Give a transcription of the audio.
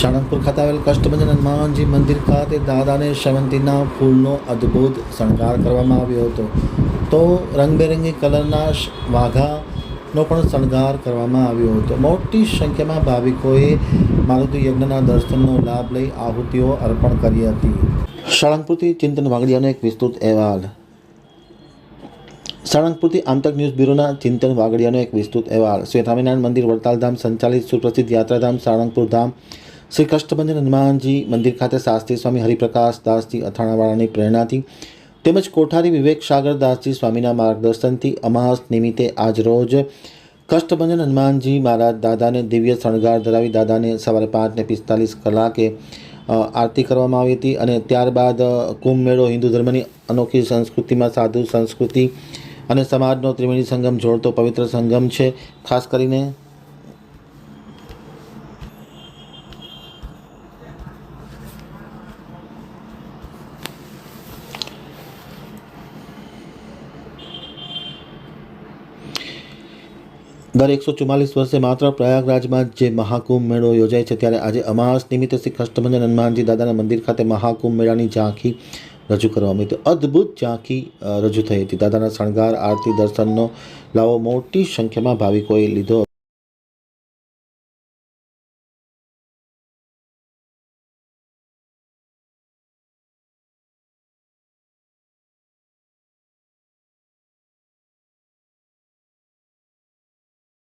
સાળંગપુર ખાતે આવેલ કષ્ટભંજન હનુમાનજી મંદિર ખાતે દાદાને શવંતીના ફૂલનો અદ્ભુત શણગાર કરવામાં આવ્યો હતો. તો રંગબેરંગી કલરના વાઘાનો પણ શણગાર કરવામાં આવ્યો હતો. મોટી સંખ્યામાં ભાવિકોએ મારુતિ યજ્ઞના દર્શનનો લાભ લઈ આહુતિઓ અર્પણ કરી હતી. સાળંગપુરથી ચિંતન વાગડિયાનો એક વિસ્તૃત અહેવાલ. સાળંગપુરથી આમતક ન્યૂઝ બ્યુરોના ચિંતન વાગડિયાનો એક વિસ્તૃત અહેવાલ. સ્વામિનારાયણ મંદિર વડતાલ ધામ સંચાલિત સુપ્રસિદ્ધ યાત્રાધામ, સાળંગપુર ધામ શ્રી કષ્ટભંજન હનુમાનજી, મંદિર ખાતે શાસ્ત્રી સ્વામી હરિપ્રકાશ દાસજી અથાણાવાળાની પ્રેરણાથી તેમજ કોઠારી વિવેક સાગર દાસજી સ્વામીના માર્ગદર્શનથી અમાસ નિમિત્તે આજ રોજ કષ્ટભંજન હનુમાનજી મહારાજ દાદાને દિવ્ય શણગાર ધરાવી દાદાને સવારે પાંચને પિસ્તાલીસ કલાકે આરતી કરવામાં આવી હતી અને ત્યારબાદ કુંભ મેળો હિન્દુ ધર્મની અનોખી સંસ્કૃતિમાં સાધુ સંસ્કૃતિ અને સમાજનો ત્રિવેણી સંગમ જોડતો પવિત્ર સંગમ છે. ખાસ કરીને દર એકસો ચુમ્માલીસ વર્ષે માત્ર પ્રયાગરાજમાં જે મહાકુંભ મેળો યોજાય છે, ત્યારે આજે અમાસ નિમિત્તે શ્રી કષ્ટભંજન હનુમાનજી દાદાના મંદિર ખાતે મહાકુંભ મેળાની ઝાંખી રજૂ કરવામાં આવી હતી. અદ્ભુત ઝાંખી રજૂ થઈ હતી. દાદાના શણગાર, આરતી, દર્શનનો લાવો મોટી સંખ્યામાં ભાવિકોએ લીધો